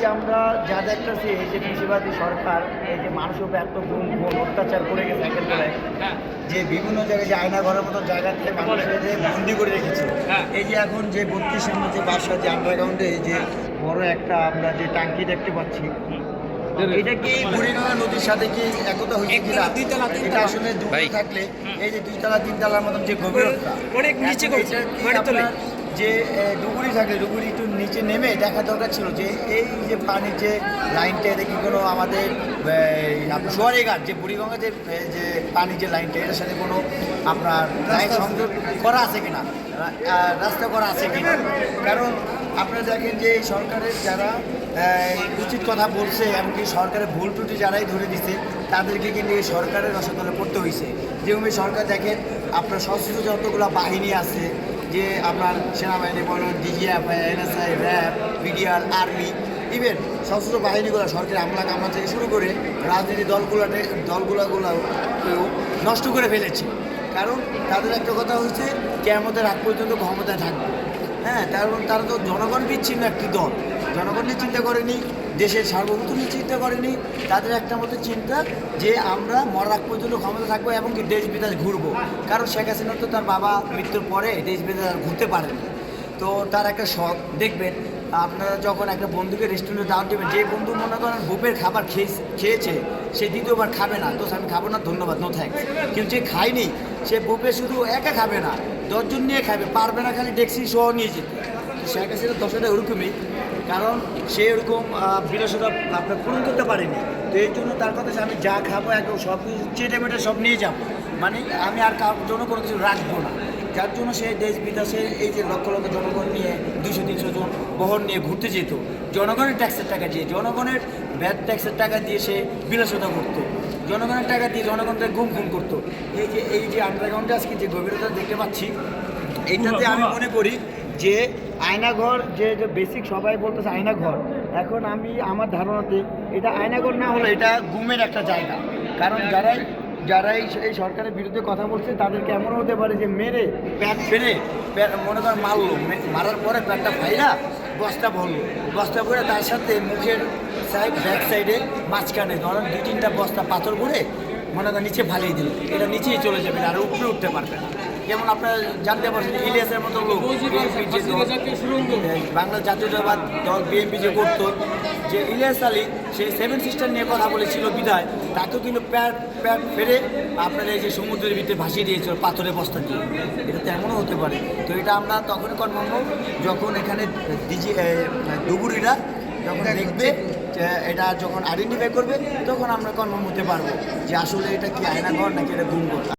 যে আমরা যা দেখতেছি এই যে কৃষিবাদী সরকার এই যে মানুষের উপর এত গুম গুণ অত্যাচার করে গেছে একের পর এক, যে বিভিন্ন জায়গায় যে আয়না ঘরের মতো জায়গা থেকে মানুষের যে বন্দি করে রেখেছে। হ্যাঁ। এই যে এখন যে বত্রিশ নম্বর যে বাসা যে আন্ডারগ্রাউন্ডে এই যে বড় একটা আমরা যে টাঙ্কি দেখতে পাচ্ছি এটা কি বুড়িগঙ্গা নদীর সাথে কি একতা হয়েছে কিনা? দুইতলা, এটা আসলে থাকলে এই যে দুইতলা তিনতলার মতন যে গভীরতা অনেক নিচে করছে, যে ডুবুরি থাকলে ডুবুরি একটু নিচে নেমে দেখা দরকার ছিল যে এই যে পানির যে লাইনটা এটা কি কোনো আমাদের সোয়ারি ঘাট যে বুড়িগঙ্গা যে যে পানির যে লাইনটা এটার সাথে কোনো আপনার লাইন সংযোগ করা আছে কিনা? রাস্তা করা আছে কিনা? কারণ আপনারা দেখেন যে এই সরকারের যারা উচিত কথা বলছে এমনকি সরকারের ভুল ত্রুটি যারাই ধরে দিছে তাদেরকে কিন্তু এই সরকারের রসতলে পড়তে হয়েছে যেরকম সরকার দেখেন আপনার সশস্ত্র যতগুলো বাহিনী আছে যে আপনার সেনাবাহিনী বলুন DGF NSI RAB BDR army even সশস্ত্র বাহিনীগুলো, সরকারি আমলা কামলা থেকে শুরু করে রাজনীতি দলগুলোতে, দলগুলোগুলোকেও নষ্ট করে ফেলেছে। কারণ তাদের একটা কথা হচ্ছে কেমতের আগ পর্যন্ত ক্ষমতায় থাকবে। হ্যাঁ কারণ তারা তো জনগণ বিচ্ছিন্ন একটি দল। জনগণ নিয়ে চিন্তা করেনি, দেশের সার্বভৌম নিয়ে চিন্তা করেনি। তাদের একটা মতো চিন্তা যে আমরা মরার পর্যন্ত ক্ষমতা থাকব এবং কি দেশ বিদেশ ঘুরবো। কারণ শেখ হাসিনা তো তার বাবা মৃত্যুর পরে দেশ বিদেশ আর ঘুরতে পারেনি। তো তার একটা শখ, দেখবেন, আপনারা যখন একটা বন্ধুকে রেস্টুরেন্টে দাওয়াত দেবেন, যে বন্ধু মনে করেন বুপের খাবার খেয়েছে খেয়েছে, সে দ্বিতীয়বার খাবে না তো আমি খাব না, ধন্যবাদ নো থ্যাংক কিন্তু যে খায়নি, সে বুপে শুধু একা খাবে না, দশজন নিয়ে খাবে, পারবে না খালি ডেক্সি সহ নিয়ে যেতে। শেখ হাসিনা দশটা ওরকমই কারণ সে এরকম বিলাসতা আপনার পূরণ করতে পারেনি। তো এই জন্য তার কথা আমি যা খাব একদম সব কিছু চেটে মেটে সব নিয়ে যাব। মানে আমি আর কারোর জন্য কোনো কিছু রাখব না। যার জন্য সে দেশ বিদেশে এই যে লক্ষ লক্ষ জনগণ নিয়ে দুশো তিনশো জন বহন নিয়ে ঘুরতে যেত জনগণের ট্যাক্সের টাকা দিয়ে জনগণের ব্যাড ট্যাক্সের টাকা দিয়ে সে বিলাসতা করতো। জনগণের টাকা দিয়ে জনগণকে গুম খুন করতো। এই যে এই যে আন্ডারগ্রাউন্ডে আজকে যে গভীরতা দেখতে পাচ্ছি এইটাতে আমি মনে করি যে আয়নাঘর, যে যে বেসিক সবাই বলতেছে আয়নাঘর, এখন আমি আমার ধারণাতে এটা আয়নাঘর না হলে এটা গুমের একটা জায়গা। কারণ যারাই যারাই এই সরকারের বিরুদ্ধে কথা বলছে তাদেরকে এমন হতে পারে যে মেরে, প্যাট ফেলে মনে করেন মারলো মারার পরে প্যাটটা ফাইরা বস্তা ভরলো। বস্তা ভরে তার সাথে মুখের সাইড ব্যাক সাইডে মাঝখানে, ধরেন দুই তিনটা বস্তা পাথর ভরে মনে করেন নিচে ফালিয়ে দিল। এটা নিচেই চলে যাবে আর উপরে উঠতে পারবে না। যেমন আপনারা জানতে পারছেন ইলিয়াসের মতো লোক বাংলা জাতীয়তাবাদ দল বিএনপি যে করতো যে ইলিয়াস আলী সে সেভেন সিস্টার নিয়ে কথা বলেছিল বিদায় তাকেও কিন্তু প্যাট প্যাট ফেরে আপনারা এই যে সমুদ্রের ভিতরে ভাসিয়ে দিয়েছিল পাথরের বস্তা দিয়ে। এটা তো এমনও হতে পারে। তো এটা আমরা তখন হব যখন এখানে ডিজি ডুবুরিরা যখন দেখবে এটা যখন আইডেন্টিফাই করবে, তখন আমরা কনফার্ম হতে পারব যে আসলে এটা কি আয়না ঘর নাকি এটা গুমঘর